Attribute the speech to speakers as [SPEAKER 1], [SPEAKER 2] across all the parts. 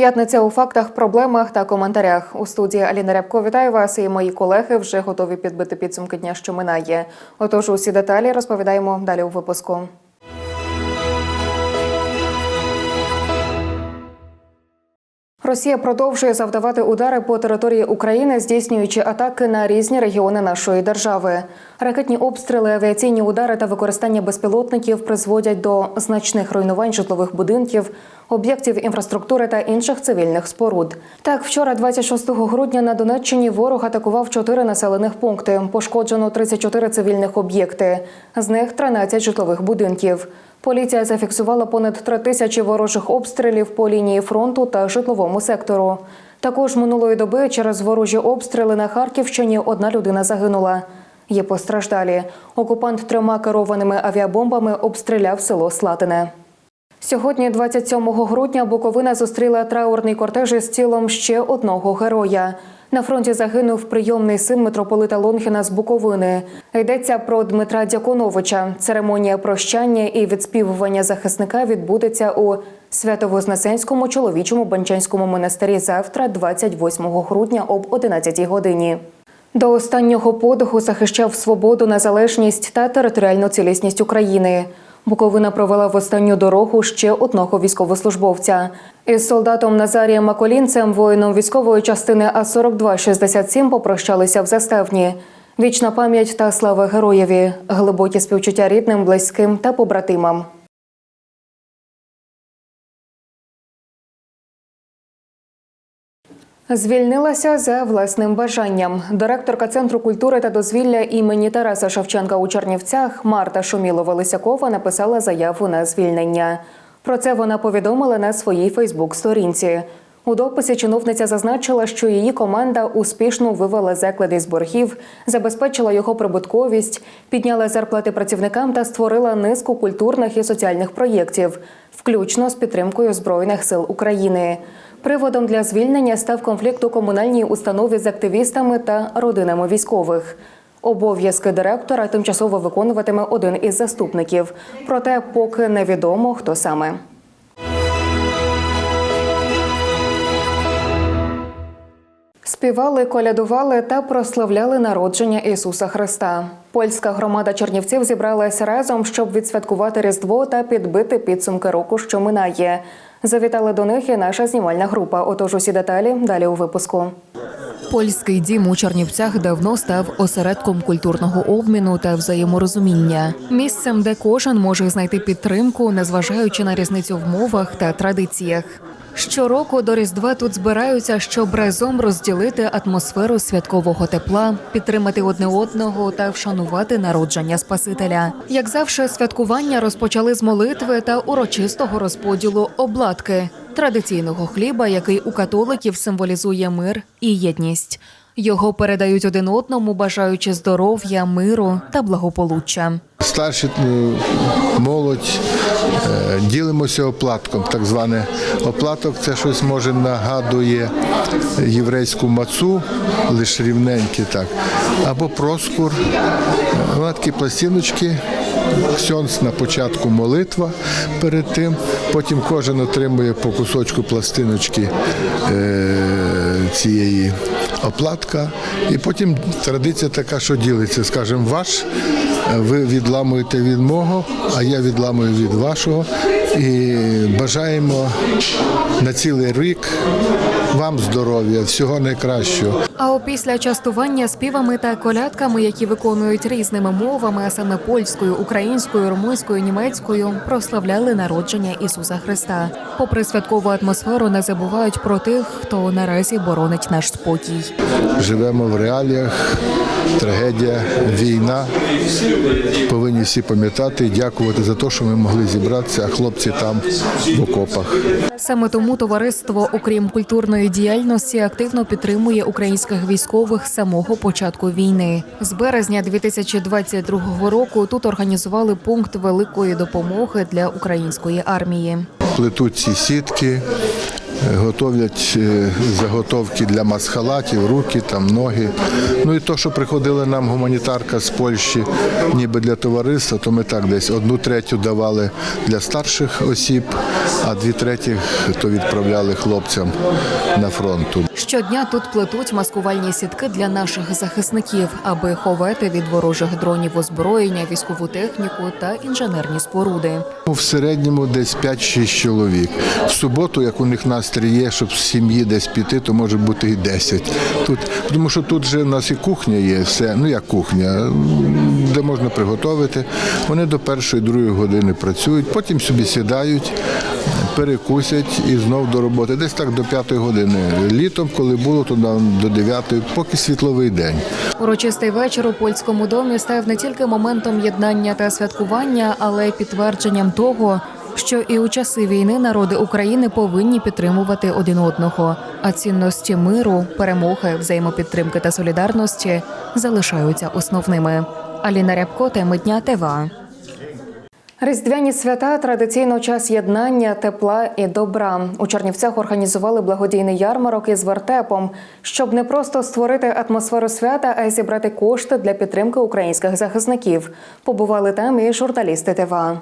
[SPEAKER 1] П'ятниця у фактах, проблемах та коментарях. У студії Аліна Рябко вітаю вас і мої колеги вже готові підбити підсумки дня, що минає. Отож, усі деталі розповідаємо далі у випуску. Росія продовжує завдавати удари по території України, здійснюючи атаки на різні регіони нашої держави. Ракетні обстріли, авіаційні удари та використання безпілотників призводять до значних руйнувань житлових будинків, об'єктів інфраструктури та інших цивільних споруд. Так, вчора, 26 грудня, на Донеччині ворог атакував чотири населених пункти. Пошкоджено 34 цивільних об'єкти, з них 13 житлових будинків. Поліція зафіксувала понад три тисячі ворожих обстрілів по лінії фронту та житловому сектору. Також минулої доби через ворожі обстріли на Харківщині одна людина загинула. Є постраждалі. Окупант трьома керованими авіабомбами обстріляв село Слатине. Сьогодні, 27 грудня, Буковина зустріла траурний кортеж із тілом ще одного героя. На фронті загинув прийомний син митрополита Лонгіна з Буковини. Йдеться про Дмитра Дяконовича. Церемонія прощання і відспівування захисника відбудеться у Свято-Вознесенському чоловічому банчанському монастирі завтра, 28 грудня об 11 годині. До останнього подиху захищав свободу, незалежність та територіальну цілісність України. Буковина провела в останню дорогу ще одного військовослужбовця. Із солдатом Назарієм Маколінцем, воїном військової частини А 4267 попрощалися в заставні. Вічна пам'ять та слава героєві, глибокі співчуття рідним, близьким та побратимам. Звільнилася за власним бажанням. Директорка Центру культури та дозвілля імені Тараса Шевченка у Чернівцях Марта Шумілова Лисякова написала заяву на звільнення. Про це вона повідомила на своїй Фейсбук-сторінці. У дописі чиновниця зазначила, що її команда успішно вивела заклад із боргів, забезпечила його прибутковість, підняла зарплати працівникам та створила низку культурних і соціальних проєктів, включно з підтримкою Збройних сил України. Приводом для звільнення став конфлікт у комунальній установі з активістами та родинами військових. Обов'язки директора тимчасово виконуватиме один із заступників. Проте поки невідомо, хто саме. Співали, колядували та прославляли народження Ісуса Христа. Польська громада Чернівців зібралася разом, щоб відсвяткувати Різдво та підбити підсумки року, що минає. Завітала до них і наша знімальна група. Отож, усі деталі далі у випуску.
[SPEAKER 2] Польський дім у Чернівцях давно став осередком культурного обміну та взаєморозуміння, місцем, де кожен може знайти підтримку, незважаючи на різницю в мовах та традиціях. Щороку до Різдва тут збираються, щоб разом розділити атмосферу святкового тепла, підтримати одне одного та вшанувати народження Спасителя. Як завжди, святкування розпочали з молитви та урочистого розподілу обладки традиційного хліба, який у католиків символізує мир і єдність. Його передають один одному, бажаючи здоров'я, миру та благополуччя.
[SPEAKER 3] Старші е, молодь е, ділимося оплатком. Так зване оплаток це щось може нагадує єврейську мацу, лише рівненькі так, або проскур. Вона такі пластиночки. Ксьонс на початку молитва перед тим, потім кожен отримує по кусочку пластиночки е, цієї оплатка. І потім традиція така, що ділиться, скажімо, ваш ви відламуєте від мого, а я відламую від вашого. І бажаємо на цілий рік вам здоров'я, всього найкращого.
[SPEAKER 2] А опісля частування співами та колядками, які виконують різними мовами, а саме польською, українською, румунською, німецькою, прославляли народження Ісуса Христа. Попри святкову атмосферу, не забувають про тих, хто наразі боронить наш спокій.
[SPEAKER 3] Живемо в реаліях, трагедія, війна. Повинні всі пам'ятати і дякувати за те, що ми могли зібратися, а хлопці там в окопах.
[SPEAKER 2] Саме тому товариство, окрім культурної діяльності, активно підтримує українських військових з самого початку війни. З березня 2022 року тут організували пункт великої допомоги для української армії.
[SPEAKER 3] плетуть ці сітки, готовлять е, заготовки для масхалатів, руки, там, ноги. Ну і то, що приходила нам гуманітарка з Польщі, ніби для товариства, то ми так десь одну третю давали для старших осіб, а дві треті то відправляли хлопцям на фронт.
[SPEAKER 2] Щодня тут плетуть маскувальні сітки для наших захисників, аби ховати від ворожих дронів озброєння, військову техніку та інженерні споруди.
[SPEAKER 3] В середньому десь 5-6 чоловік. В суботу, як у них настрій є, щоб з сім'ї десь піти, то може бути і 10. Тут, тому що тут же в нас і кухня є, все, ну як кухня, де можна приготувати. Вони до першої, другої години працюють, потім собі сідають, перекусять і знов до роботи. Десь так до п'ятої години. Літом, коли було, то до 9, поки світловий день.
[SPEAKER 2] Урочистий вечір у польському домі став не тільки моментом єднання та святкування, але й підтвердженням того, що і у часи війни народи України повинні підтримувати один одного. А цінності миру, перемоги, взаємопідтримки та солідарності залишаються основними. Аліна Рябко, теми дня ТВА.
[SPEAKER 1] Різдвяні свята традиційно час єднання, тепла і добра. У Чернівцях організували благодійний ярмарок із вертепом, щоб не просто створити атмосферу свята, а й зібрати кошти для підтримки українських захисників. Побували там і журналісти ТВА.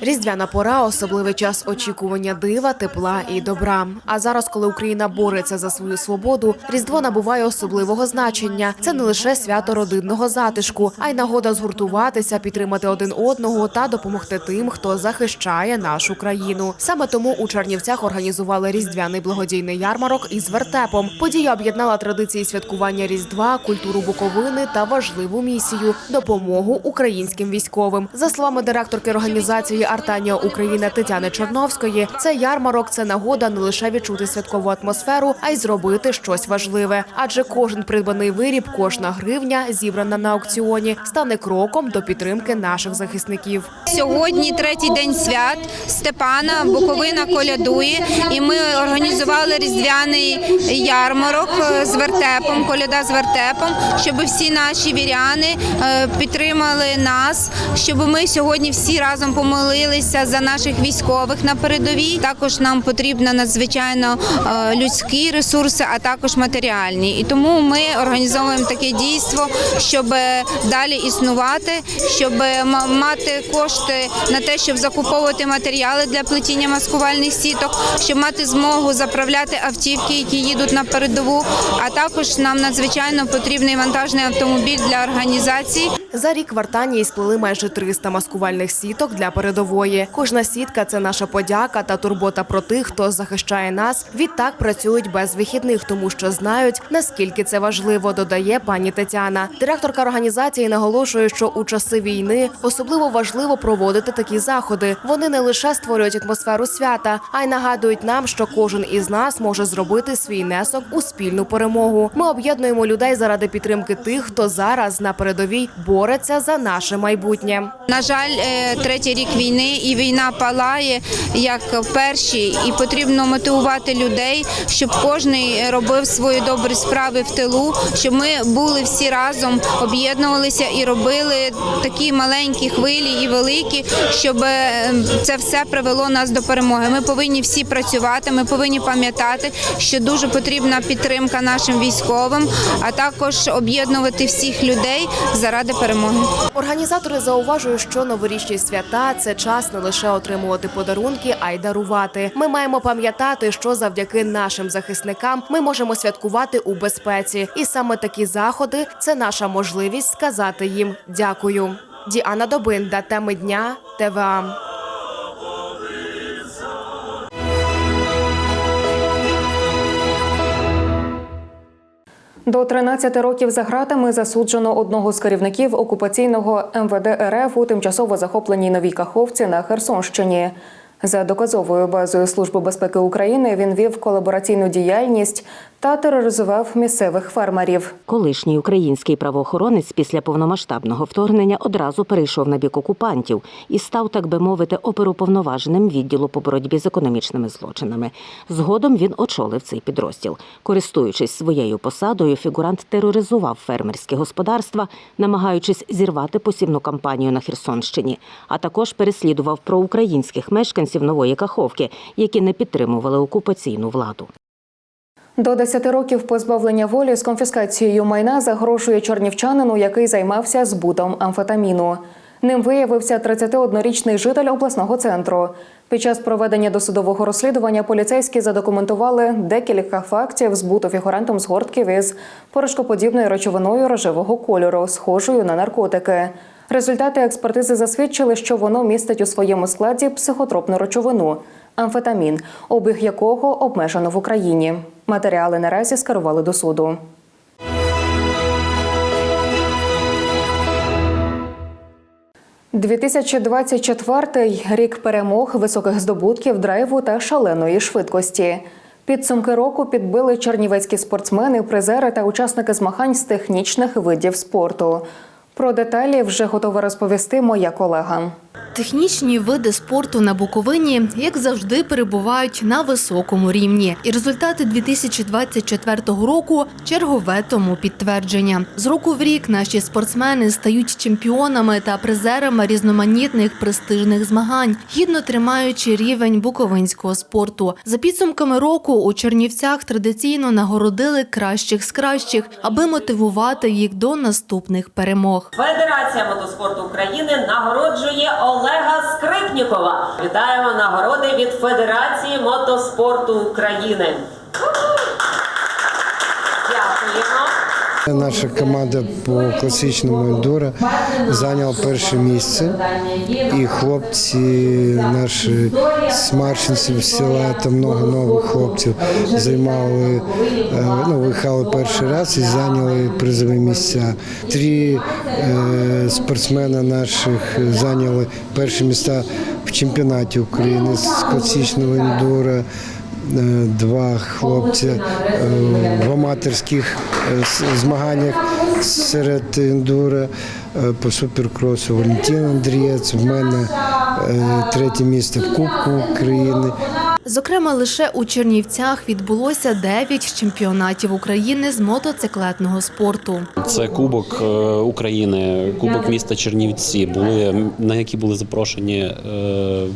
[SPEAKER 4] Різдвяна пора особливий час очікування дива, тепла і добра. А зараз, коли Україна бореться за свою свободу, різдво набуває особливого значення. Це не лише свято родинного затишку, а й нагода згуртуватися, підтримати один одного та допомогти тим, хто захищає нашу країну. Саме тому у Чернівцях організували різдвяний благодійний ярмарок із вертепом. Подія об'єднала традиції святкування різдва, культуру Буковини та важливу місію допомогу українським військовим. За словами директорки організації Артанія Україна Тетяни Чорновської, це ярмарок це нагода не лише відчути святкову атмосферу, а й зробити щось важливе. Адже кожен придбаний виріб, кожна гривня, зібрана на аукціоні, стане кроком до підтримки наших захисників.
[SPEAKER 5] Сьогодні третій день свят Степана Буковина колядує, і ми організували різдвяний ярмарок е, з вертепом, коляда з вертепом, щоб всі наші віряни е, підтримали нас, щоб ми сьогодні всі разом помолилися за наших військових на передовій. Також нам потрібно надзвичайно е, людські ресурси, а також матеріальні. І тому ми організовуємо таке дійство, щоб е, далі існувати, щоб е, мати кошти на те, щоб закуповувати матеріали для плетіння маскувальних сіток, щоб мати змогу заправляти автівки, які їдуть на передову. А також нам надзвичайно потрібний вантажний автомобіль для організації.
[SPEAKER 4] За рік в Артанії сплели майже 300 маскувальних сіток для передової. Кожна сітка це наша подяка та турбота про тих, хто захищає нас. Відтак працюють без вихідних, тому що знають наскільки це важливо. Додає пані Тетяна. Директорка організації наголошує, що у часи війни особливо важливо проводити такі заходи. Вони не лише створюють атмосферу свята, а й нагадують нам, що кожен із нас може зробити свій внесок у спільну перемогу. Ми об'єднуємо людей заради підтримки тих, хто зараз на передовій бореться за наше майбутнє.
[SPEAKER 5] На жаль, е, третій війни і війна палає як в першій, і потрібно мотивувати людей, щоб кожен робив свої добрі справи в тилу, щоб ми були всі разом, об'єднувалися і робили такі маленькі хвилі і великі, щоб е, це все привело нас до перемоги. Ми повинні всі працювати. Ми повинні пам'ятати, що дуже потрібна підтримка нашим військовим, а також об'єднувати всіх людей заради перемоги.
[SPEAKER 4] Організатори зауважують, що новорічні свята це час не лише отримувати подарунки, а й дарувати. Ми маємо пам'ятати, що завдяки нашим захисникам ми можемо святкувати у безпеці, і саме такі заходи це наша можливість сказати їм дякую. Діана Добинда, теми дня ТВА.
[SPEAKER 1] До 13 років за ґратами засуджено одного з керівників окупаційного МВД РФ у тимчасово захопленій новій Каховці на Херсонщині. За доказовою базою Служби безпеки України він вів колабораційну діяльність та тероризував місцевих фермерів.
[SPEAKER 6] Колишній український правоохоронець після повномасштабного вторгнення одразу перейшов на бік окупантів і став, так би мовити, оперуповноваженим відділу по боротьбі з економічними злочинами. Згодом він очолив цей підрозділ. Користуючись своєю посадою, фігурант тероризував фермерські господарства, намагаючись зірвати посівну кампанію на Херсонщині, а також переслідував проукраїнських мешканців нової Каховки, які не підтримували окупаційну владу.
[SPEAKER 1] До 10 років позбавлення волі з конфіскацією майна загрожує чорнівчанину, який займався збутом амфетаміну. Ним виявився 31-річний житель обласного центру. Під час проведення досудового розслідування поліцейські задокументували декілька фактів збуту фігурантом згортків із порошкоподібною речовиною рожевого кольору, схожою на наркотики. Результати експертизи засвідчили, що воно містить у своєму складі психотропну речовину амфетамін, обіг якого обмежено в Україні. Матеріали наразі скерували до суду. – 2024 – рік перемог, високих здобутків, драйву та шаленої швидкості. Підсумки року підбили чернівецькі спортсмени, призери та учасники змагань з технічних видів спорту. Про деталі вже готова розповісти моя колега.
[SPEAKER 7] Технічні види спорту на Буковині, як завжди, перебувають на високому рівні. І результати 2024 року чергове тому підтвердження. З року в рік наші спортсмени стають чемпіонами та призерами різноманітних престижних змагань, гідно тримаючи рівень буковинського спорту. За підсумками року у Чернівцях традиційно нагородили кращих з кращих, аби мотивувати їх до наступних перемог.
[SPEAKER 8] Федерація мотоспорту України нагороджує Олега Скрипнікова. Вітаємо нагороди від Федерації мотоспорту України. Дякуємо.
[SPEAKER 9] Наша команда по класичному ендуро зайняла перше місце. І хлопці наші з Маршинців села та много нових хлопців займали, е, ну, виїхали перший раз і зайняли призові місця. Три е, спортсмена наших зайняли перші місця в чемпіонаті України з класичного ендуро. Е, Два хлопця е, в аматорських е, змаганнях серед ендуро е, по суперкросу Валентин Андрієць. В мене третє місце в Кубку України.
[SPEAKER 7] Зокрема, лише у Чернівцях відбулося 9 чемпіонатів України з мотоциклетного спорту.
[SPEAKER 10] Це Кубок е, України, Кубок міста Чернівці, були на які були запрошені е,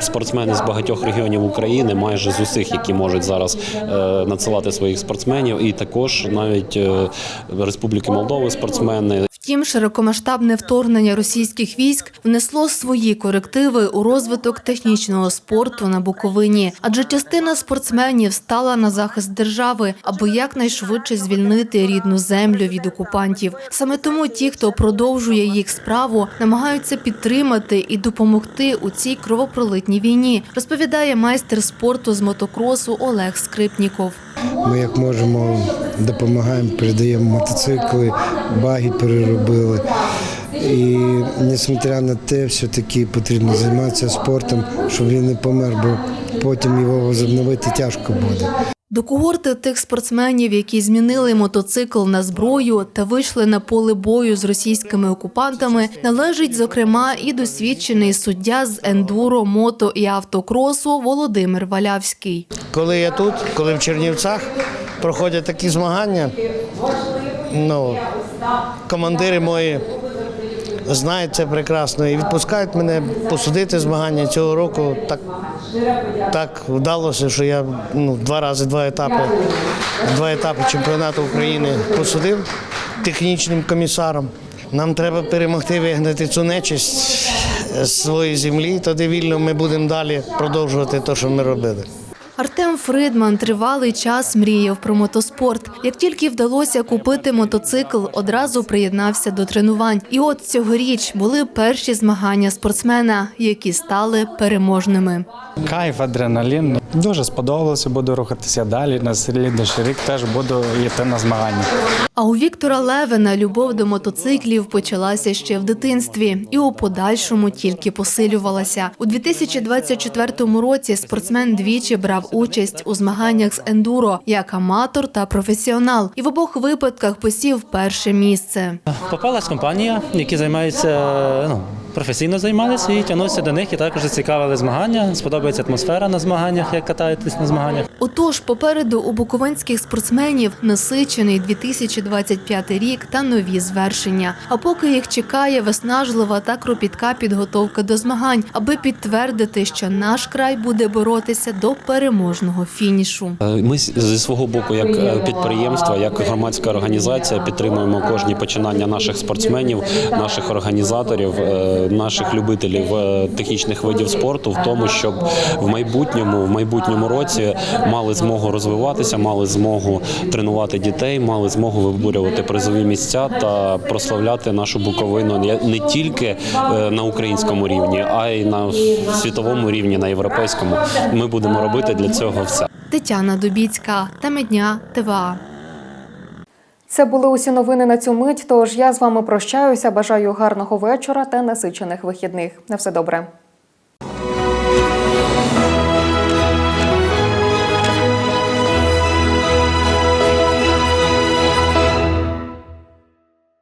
[SPEAKER 10] спортсмени з багатьох регіонів України, майже з усіх, які можуть зараз е, надсилати своїх спортсменів, і також навіть Республіки Молдови спортсмени.
[SPEAKER 7] Втім, широкомасштабне вторгнення російських військ внесло свої корективи у розвиток технічного спорту на Буковині, адже частина спортсменів стала на захист держави, аби якнайшвидше звільнити рідну землю від окупантів. Саме тому ті, хто продовжує їх справу, намагаються підтримати і допомогти у цій кровопролитній війні, розповідає майстер спорту з мотокросу Олег Скрипніков.
[SPEAKER 9] Ми як можемо допомагаємо, передаємо мотоцикли, баги переробили. І несмотря на те, все-таки потрібно займатися спортом, щоб він не помер, бо потім його возобновити тяжко буде.
[SPEAKER 7] До когорти тих спортсменів, які змінили мотоцикл на зброю та вийшли на поле бою з російськими окупантами, належить зокрема і досвідчений суддя з ендуро, мото і автокросу Володимир Валявський.
[SPEAKER 11] Коли я тут, коли в Чернівцях проходять такі змагання, ну, командири мої знають це прекрасно і відпускають мене посудити змагання цього року. Так, так вдалося, що я ну, два рази два етапи, два етапи чемпіонату України посудив технічним комісаром. Нам треба перемогти вигнати цю нечисть з своєї землі, тоді вільно ми будемо далі продовжувати те, що ми робили.
[SPEAKER 7] Артем Фридман тривалий час мріяв про мотоспорт. Як тільки вдалося купити мотоцикл, одразу приєднався до тренувань. І от цьогоріч були перші змагання спортсмена, які стали переможними.
[SPEAKER 12] Кайф, адреналін. Дуже сподобалося, буду рухатися далі. На слідуючий рік теж буду йти на змагання.
[SPEAKER 7] А у Віктора Левина любов до мотоциклів почалася ще в дитинстві і у подальшому тільки посилювалася. У 2024 році спортсмен двічі брав участь у змаганнях з ендуро як аматор та професіонал, і в обох випадках посів перше місце.
[SPEAKER 12] Попалась компанія, які займаються, ну, професійно займалися і тягнувся до них, і також зацікавили змагання. Сподобається атмосфера на змаганнях, як катаєтесь на змаганнях.
[SPEAKER 7] Отож, попереду у буковинських спортсменів насичений 2025 рік та нові звершення. А поки їх чекає виснажлива та кропітка підготовка до змагань, аби підтвердити, що наш край буде боротися до переможного фінішу.
[SPEAKER 10] Е, Ми зі свого боку, як е, підприємство, як громадська організація, підтримуємо кожні починання наших спортсменів, наших організаторів, е, наших любителів е, технічних видів спорту в тому, щоб в майбутньому, в майбутньому році мали змогу розвиватися, мали змогу тренувати дітей, мали змогу виборювати призові місця та прославляти нашу Буковину не- не тільки е, на українському рівні, а й на світовому рівні, на європейському. Ми будемо робити для цього все.
[SPEAKER 7] Тетяна Дубіцька, теми дня ТВА.
[SPEAKER 1] Це були усі новини на цю мить. Тож я з вами прощаюся. Бажаю гарного вечора та насичених вихідних. На все добре.